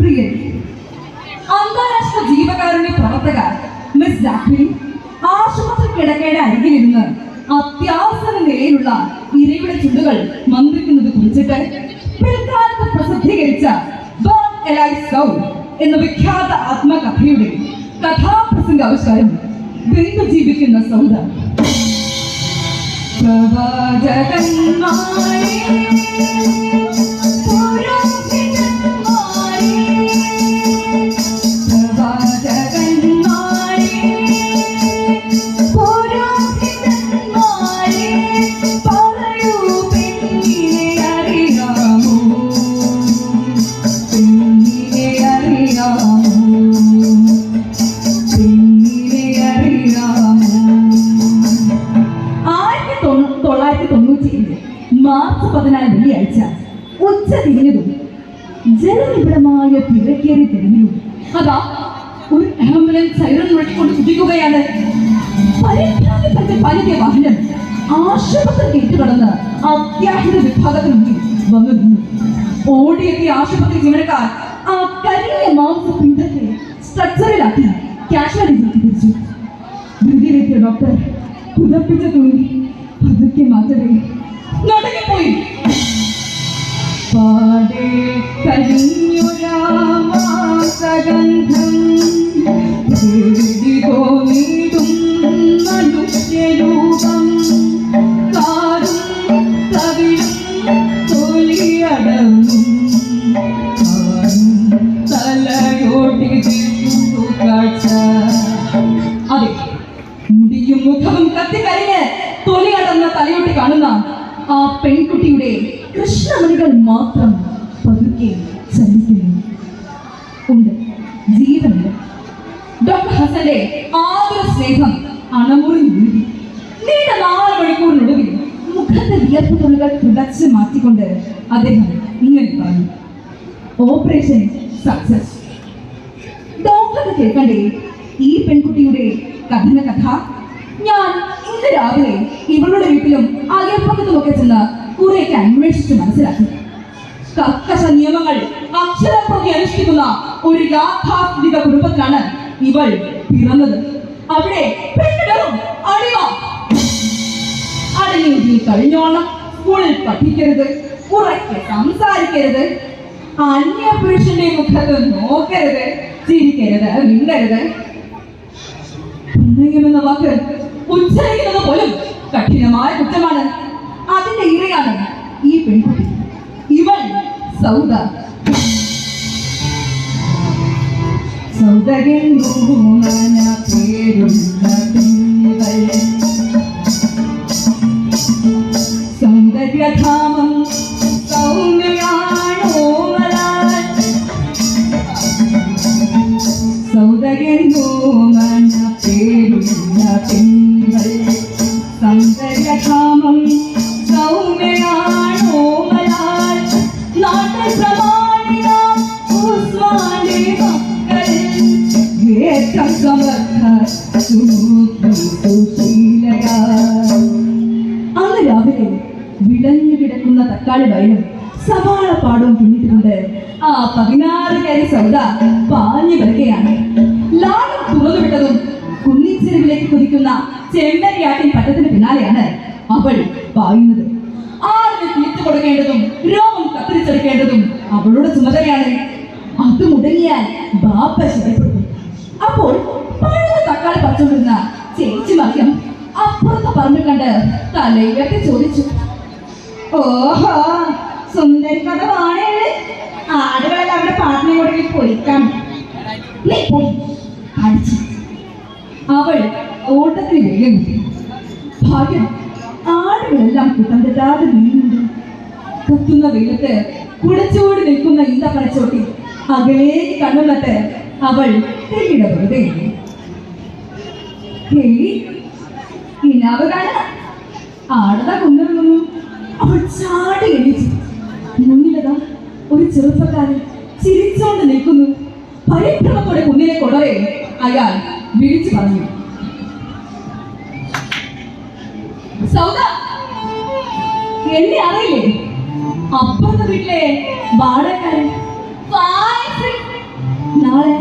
പ്രിയൻ അന്താരാഷ്ട്ര ജീവകാരുണ്യ പ്രവർത്തക മിസ് ജാക്വിൻ ആശുപത്രി കിടക്കയുടെ അരികിലിരുന്ന് അത്യാസന നിലയിലുള്ള ഇരയുടെ ചുണ്ടുകൾ മന്ത്രിക്കുന്നത് കുറിച്ചിട്ട് പിൽക്കാലത്ത് പ്രസിദ്ധീകരിച്ച എന്ന വിഖ്യാത ആത്മകഥയുടെ കഥാപ്രസംഗ ആവിഷ്കാരം ബന്ധു ജീവിക്കുന്ന സൗദ ആയിരത്തി ഒരു ആംബുലൻസ് സൈറൺ മുഴക്കിക്കൊണ്ട് കുതിക്കുകയാണ്. പരിഭ്രാന്തിപ്പെട്ട പനിന്റെ വാഹനം ആശുപത്രി കേട്ടുകടന്ന് അത്യാഹിത വിഭാഗത്തിന് മുന്നിൽ വന്നു നിന്നു ഓടിയെത്തിയ ആശുപത്രി ജീവനക്കാർ ആ കരിയ മാംസ പിണ്ടത്തെ സ്ട്രക്ചറിലാക്കി കാഷ്വാലിറ്റി തിരിച്ചു. ധൃതിയിലെത്തിയ ഡോക്ടർ പുതപ്പിച്ച തുണി പതുക്കെ മാറ്റവേ. നടങ്ങിപ്പോയി പാടേ കരിഞ്ഞൊരാമാസഗന്ധം सगन्धम् മുഴുകി നീണ്ട നാല് മണിക്കൂറിനൊടുവിൽ മുഖത്തെ വിയർപ്പ് തുണികൾ തുടച്ച് മാറ്റിക്കൊണ്ട് അദ്ദേഹം ഇങ്ങനെ പറഞ്ഞു. ഓപ്പറേഷൻ സക്സസ് ഡോക്ടർക്ക് കേൾക്കണ്ടേ ഈ പെൺകുട്ടിയുടെ കഥന കഥ ഞാൻ ഇന്ന് രാവിലെ ഇവളുടെ വീട്ടിലും അയൽപ്പക്കത്തുമൊക്കെ ചെന്ന് കുറെയൊക്കെ അന്വേഷിച്ച് മനസ്സിലാക്കി. കർക്കശ നിയമങ്ങൾ അക്ഷരപ്രതി അനുഷ്ഠിക്കുന്ന ഒരു യാഥാസ്ഥിതിക കുടുംബത്തിലാണ് ഇവൾ പിറന്നത്. അവിടെ പെണ്ണുകളും അടിമ. അടങ്ങി കഴിഞ്ഞോണം സ്കൂളിൽ പഠിക്കരുത് ഉറക്കെ സംസാരിക്കരുത്. അന്യ പുരുഷന്റെ മുഖത്ത് നോക്കരുത് ചിരിക്കരുത് മിണ്ടരുത്. എന്ന വാക്ക് ഉച്ചരിക്കുന്നത് പോലും കഠിനമായ കുറ്റമാണ്. അതിന്റെ ഇരയാണ് ഈ പെൺകുട്ടി. ഇവൾ സൗദ. സൗദകൻ പേരുള്ള കുന്നിച്ചെരുവിലേക്ക് കുതിക്കുന്ന ചെമ്മരിയാട്ടിൻ പട്ടത്തിന് പിന്നാലെയാണ് അവൾ പായുന്നത് ആരും തീർത്തു കൊടുക്കേണ്ടതും രോമം കത്തിരിച്ചെടുക്കേണ്ടതും അവളുടെ ചുമതലയാണ്. അത് മുടങ്ങിയാൽ ബാപ്പ ശരിപ്പെടുത്തും അപ്പോൾ പഴയ തക്കാളി പറിച്ചുകൊണ്ടിരുന്ന ചേച്ചി മറിയം അപ്പുറത്ത് പറഞ്ഞു കണ്ട് തലയിലൊക്കെ ചോദിച്ചു. ഓഹോ സുന്ദരി ആടുകളെല്ലാം അവിടെ പാട്ടിനെ കൊടുക്കി പൊരിക്കാം നീ പോയി അടിച്ചു അവൾ ഓട്ടത്തിന് ഭാഗ്യം ആടുകളെല്ലാം കൂട്ടം തെറ്റാതെ നീങ്ങുന്നുണ്ട് കുത്തുന്ന വെയിലത്ത് കുടച്ചോടി നിൽക്കുന്ന ഈന്ത പരച്ചോട്ടി അകലേക്ക് കണ്ണുള്ളത് അവൾ തെല്ലിട വെറുതെ ഇരുന്നു. കൊന്നിറങ്ങുന്നു അവൾ ചാടി എണീച്ചു. മുന്നിലതാ ഒരു ചെറുപ്പക്കാരൻ ചിരിച്ചോണ്ട് നിൽക്കുന്നു. പരിഭ്രമത്തോടെ കുഞ്ഞിനെ കൊടവേ അയാൾ വിളിച്ചു പറഞ്ഞു. സൗദ. എന്നെ അറിയില്ലേ? അപ്പുറത്തെ വീട്ടിലെ വാടകക്കാരൻ. നാളെ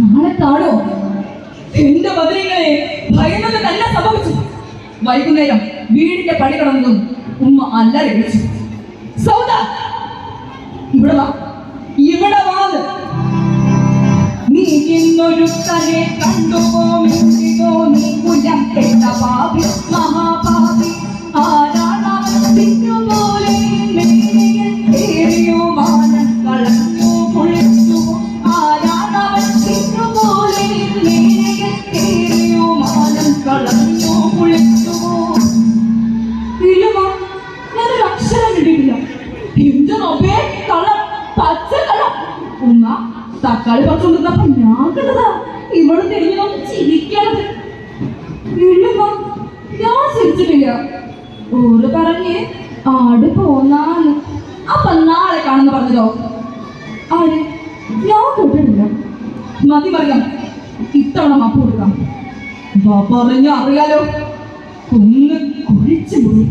നാളെ കാണോ എന്റെ മതിലിങ്ങളെ ഭയന്നത് തന്നെ സംഭവിച്ചു. വൈകുന്നേരം വീടിന്റെ പണി കടന്നു ഉമ്മ അല്ല രമിച്ചു സൗദ ഇവിടെ വാ. ഇവിടെ വാന്ന് നീ കണ്ടു കലെ കണ്ടുപോമിയോ നീ കുലം കെട്ട പാപി മഹാപാപി ആരാണവൻ ചിരിച്ചിട്ടില്ല ഊര് പറഞ്ഞ് ആട് പോന്നാന്ന്. അപ്പൊ നാളെ കാണുന്ന പറഞ്ഞതോ? ആര്? ഞാൻ കേട്ടിട്ടില്ല മതി പറയാം ഇത്തവണ മാപ്പ് കൊടുക്കാം. പറഞ്ഞ അറിയാലോ. കുന്ന് കുഴിച്ചു പോയി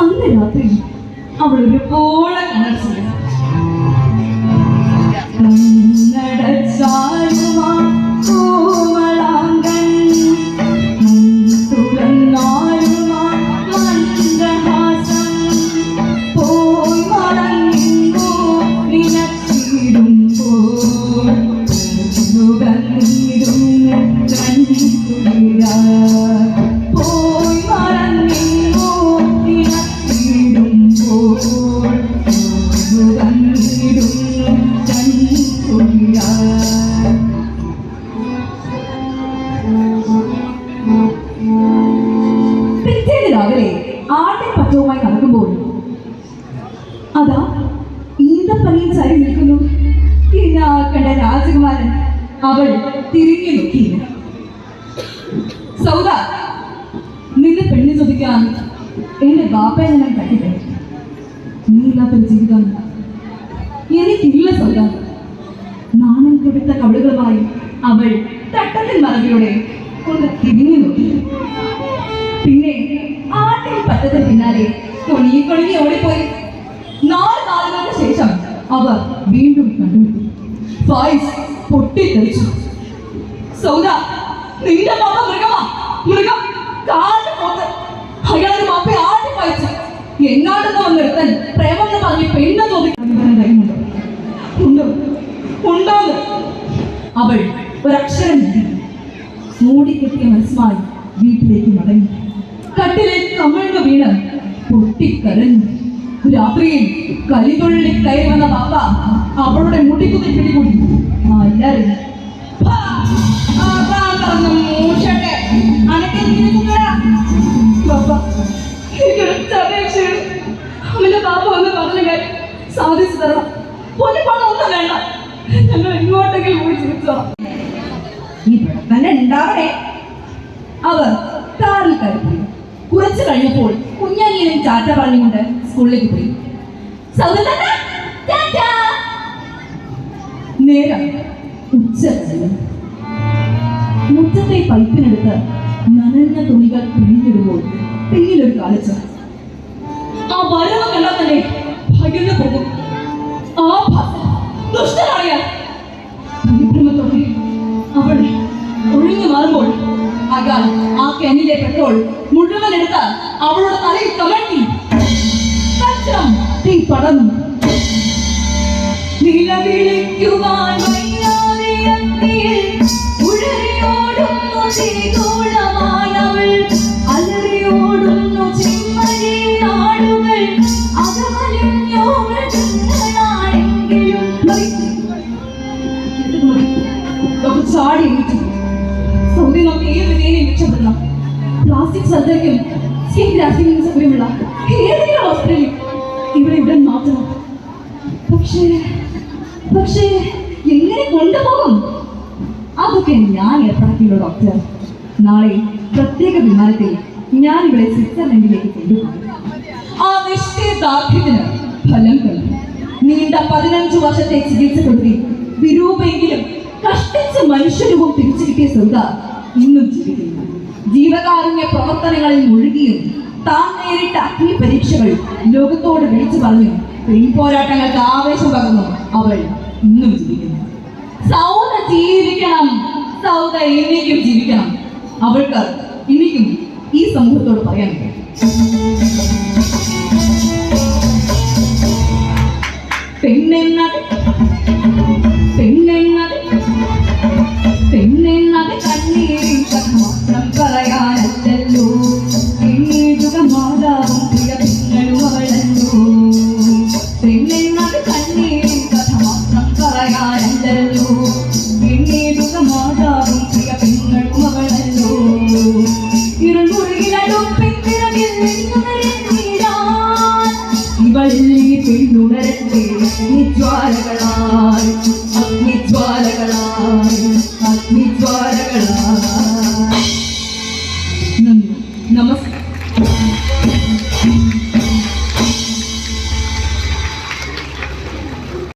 അന്ന് രാത്രി അവൾ ഒരുപോലെ കണ്ണടച്ചില്ല പിറ്റേന്ന് രാവിലെ ആട്ടിൻ പറ്റവുമായി നടക്കുമ്പോൾ അതാ ഈന്തപ്പനിയിൽ ചരി നിൽക്കുന്നു. കണ്ട രാജകുമാരൻ അവൾ തിരിഞ്ഞു നോക്കിയില്ല സൗദ നിന്റെ പെണ്ണി ചോദിക്കാൻ എന്റെ ബാപ്പയെ ഞാൻ കണ്ടിട്ടേ നീ ഇല്ലാത്തൊരു ജീവിതം. എനിക്കില്ല സൗദ. നാണം കൊടുത്ത കവിളുകളുമായി അവൾ തട്ടത്തിൽ മറവിയോടെ ഒന്ന് തിരിഞ്ഞു നോക്കി. പിന്നെ ആട്ടിൽ പറ്റത്തെ പിന്നാലെ കൊണി കൊണി ഓടിപ്പോയി. നാല് നാളുകൾക്ക് ശേഷം അവർ വീണ്ടും കണ്ടുമുട്ടി. ഫായിസ് പൊട്ടിത്തെറിച്ചു സൗദ നിന്റെ മാപ്പ മൃഗമാ മൃഗം കാലിന് പോത്ത് അയാളൊരു മാപ്പയെ ആട്ടി വായിച്ചു എന്നാണെന്ന് വന്നെടുത്തൻ പ്രേമം എന്ന് പറഞ്ഞ് പെണ്ണ് ചോദിക്കാൻ കഴിയുന്നുണ്ടോ ഉണ്ടോ ഉണ്ടോന്ന് അവൾ ഒരക്ഷരം മിണ്ടിയില്ല. മൂടിക്കെട്ടിയ മനസ്സുമായി വീട്ടിലേക്ക് മടങ്ങി. കട്ടിലേക്ക് കമിഴ്ന്ന് വീണ് പൊട്ടിക്കരഞ്ഞു. രാത്രിയിൽ കരിതൊള്ളി കയറി വന്ന പാപ്പ അവളുടെ മുടിക്കുതി പിടികൂടി. കാര്യം സാധിച്ചു തരണം. പൊന്നിപ്പണം ഒന്നും വേണ്ട. ഞങ്ങൾ ഇങ്ങോട്ടെങ്കിലും പോയി ചിരിച്ചോളാം ഉണ്ടാവണേ. അവർ കാറിൽ കയറി കുറച്ചു കഴിഞ്ഞപ്പോൾ കുഞ്ഞനിയനും ചാറ്റ പറഞ്ഞുകൊണ്ട് സ്കൂളിലേക്ക് പോയി. നേരം ഉച്ച. മുറ്റത്തെ പൈപ്പിനെടുത്ത് നനഞ്ഞ തുണികൾ പിഴിഞ്ഞിടുമ്പോൾ പിന്നിലൊരു കാളിച്ച ആ വരവ് കണ്ടാൽ തന്നെ ഭയന്നു പോകും. ആ ദുഷ്ടനായ മാറുമ്പോൾ അയാൾ ആ കെനിലെ പെട്രോൾ മുഴുവൻ എടുത്ത് അവളുടെ തലയിൽ കമഴ്ത്തി. തീ നിലവിളിക്കുവാൻ വയ്യാതെ അഗ്നിയിൽ അലറിയോടുന്നു മൃഗങ്ങളാണെങ്കിലും ചാടി സൗദി നമുക്ക് ഏത് വിധേനയും രക്ഷപ്പെടണം പ്ലാസ്റ്റിക് സർജറിക്കും സ്കിൻ ഗ്രാഫിംഗിനും സൗകര്യമുള്ള ഏതെങ്കിലും ഹോസ്പിറ്റലിൽ ഇവിടെ ഇവിടെ മാത്രം പക്ഷേ പക്ഷേ എങ്ങനെ കൊണ്ടുപോകും? അതൊക്കെ ഞാൻ ഏർപ്പാക്കിയുള്ള ഡോക്ടർ നാളെ പ്രത്യേക വിമാനത്തിൽ ഞാൻ ഇവിടെ സ്വിറ്റ്സർലൻഡിലേക്ക് കൊണ്ടുപോകും ആ നിശ്ചയദാർഢ്യത്തിന് ഫലം കണ്ടു നീണ്ട പതിനഞ്ച് വർഷത്തെ ചികിത്സക്കൊടുവിൽ വിരൂപെങ്കിലും കഷ്ടിച്ച് മനുഷ്യരൂപം തിരിച്ചു കിട്ടിയ ഇന്നും ജീവിക്കുന്നു. ജീവകാരുണ്യ പ്രവർത്തനങ്ങളിൽ മുഴുകിയും താൻ നേരിട്ട അഗ്നി പരീക്ഷകൾ ലോകത്തോട് വിളിച്ചു പറഞ്ഞു പെൺപോരാട്ടങ്ങൾക്ക് ആവേശം പകർന്നു അവൾ ഇന്നും ജീവിക്കുന്നു. സൗദ ജീവിക്കണം. സൗദ എനിക്കും ജീവിക്കണം. അവൾക്ക് ഇനിക്കും ഈ സമൂഹത്തോട് പറയാൻ പെണ്ണെന്നത്